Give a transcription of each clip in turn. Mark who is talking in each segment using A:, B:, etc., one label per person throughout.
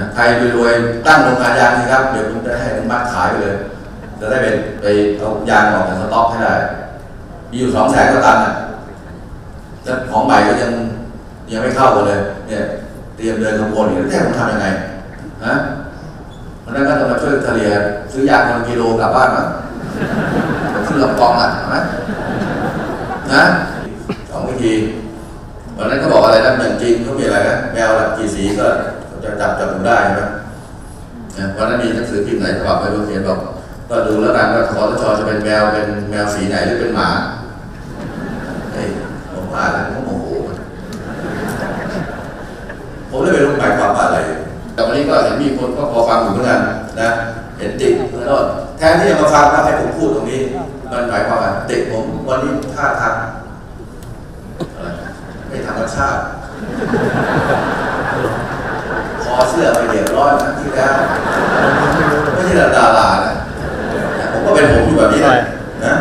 A: นะใครรวยๆตั้งโรงงานยางสิครับ เดี๋ยวผมจะให้อนุมัดขายไปเลย จะได้ไปไปเอายางออกจากสต็อกให้ได้ มีอยู่สองแสนกว่าตันอะแต่ของใหม่ก็ยังยังไม่เข้ากันเลย เนี่ยเตรียมเดินขบวนอยู่แล้วแท้ผมทำยังไงฮะเพราะฉะนั้นก็จะมาช่วยเฉลี่ยซื้อยางคนกิโลกลับบ้านมั้งขึ้นลำกองอะนะนะสองวิธีวันนั้นเขาบอกอะไรนะเมืองจีนเขามีอะไรนะแมวหลักกี่สีก็ จับจับผมได้ไหมนะวันนั้นมีหนังสือพิมพ์ไหนฉบับไปดูเขียนบอกก็ดูแล้วกันว่าคอทชจะเป็นแมวเป็นแมวสีไหนหรือเป็นหมาเฮ้ยผมอ่านแล้วผมโมโหผมเลยไม่รู้หมายความว่าอะไร แต่วันนี้ก็เห็นมีคนก็พอฟังอยู่เหมือนกันนะ เห็นติดแล้วก็แทนที่จะมาฟังแล้วให้ผมพูดตรงนี้ มันหมายความว่าติดผมวันนี้ท่าทางอะไรไม่ธรรมชาติ อเสื้อไปเดือดร้อนนะที่แล้วไม่ใช่ดารานะผมก็เป็นผมอยู่แบบนี้นะนะ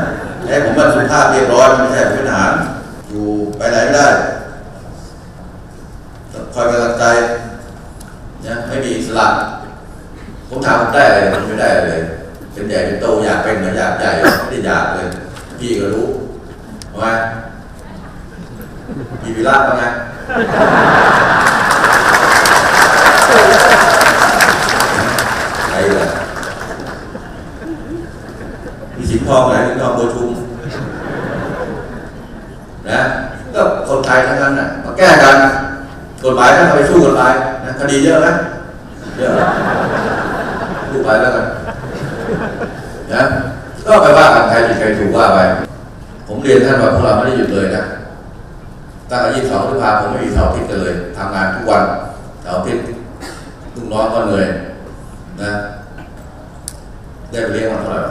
A: ไอ้ผมมันสุภาพเรียบร้อยไม่ใช่พื้นฐานอยู่ไปไหนไม่ได้คอยกำลังใจนะไม่มีอิสระผมถามผมได้อะไรผมไม่ได้อะไรเลย เป็นใหญ่เป็นโตอยากเป็นเหมือนอยากใหญ่ไม่ได้อยากเลย พี่ก็รู้ถูกไหมมีวิลาบบ้างไง ใครล่ะมีสิงห์ทองไหนสิงห์ทองโบวชุมนะก็คนไทยทั้งนั้นน่ะมาแก้กันกฎหมายถ้าเราไปสู้กฎหมายนะคดีเยอะนะเยอะดูไปแล้วกันนะก็ไปว่ากันใครผิดใครถูกว่าไป ผมเรียนท่านว่าพวกเราไม่ได้หยุดเลยนะตั้งแต่ยี่สิบสองพฤษภาผมไม่มีเสาร์อาทิตย์กันเลยทำงานทุกวันเสาร์อาทิตย์ ลูกน้องก็เหนื่อยนะได้ไปเลี้ยงมันเท่าไหร่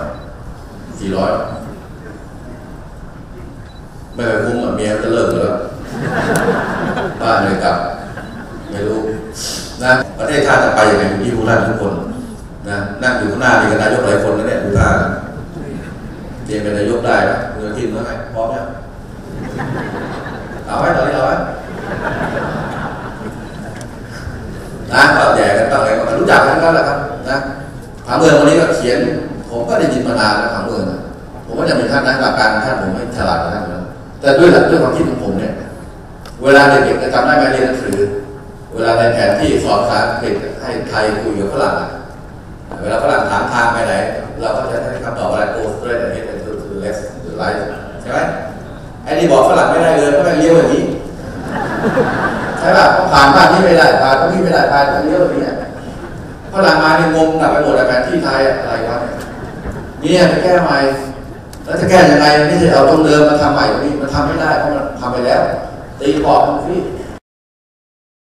A: สี่ร้อยไม่ไปคุ้มกับเมียจะเลิกอยู่แล้วบ้านเลยกลับ ไม่รู้นะประเทศชาติจะไปยังไงพี่ผู้ท่านทุกคนนะนั่งอยู่ข้างหน้ามีกันนายกหลายคนนะเนี่ยดูท่าเตรียมเป็นนายกได้นะคุณอาทิตย์เมื่อไหร่พร้อมยังเอาไว้ตอนนี้เอาไว้นะก็แย่กัน บ้าก็รู้จักกันแล้วแหละครับนะผังเมืองวันนี้ก็เขียน ผมก็ได้ยินมานานแล้วผังเมืองผมว่าจะเป็นท่านนักหลักการท่านผมไม่ฉลาดกว่าท่านนะแต่ด้วยหลักด้วยความคิดของผมเนี่ย เวลาเด็กๆจะจำได้ไหมเรียนหนังสือ เวลาในแผนที่สอนภาษาอังกฤษให้ไทยคุยกับฝรั่งเวลาฝรั่งถามทางไปไหน เราก็จะให้คำตอบอะไร go straight ahead and to the left to the right ใช่ไหมไอ้นี่บอกฝรั่งไม่ได้เลยเพราะมันเลี้ยวอย่างนี้ใช่ป่ะผ่านบ้านนี้ไม่ได้ผ่านตรงนี้ไม่ได้ผ่านตรงนี้แบบนี้ รั่งมาเนี่ยงงกลับไปหมดอะแผนที่ไทยอะอะไรวะเนี่ยเนี่ยไปแก้ใหม่แล้วจะแก้ยังไงไม่ใช่เอาตรงเดิมมาทำใหม่ตรงนี้มันทำไม่ได้เพราะมันทำไปแล้วตีกรอบมันพี่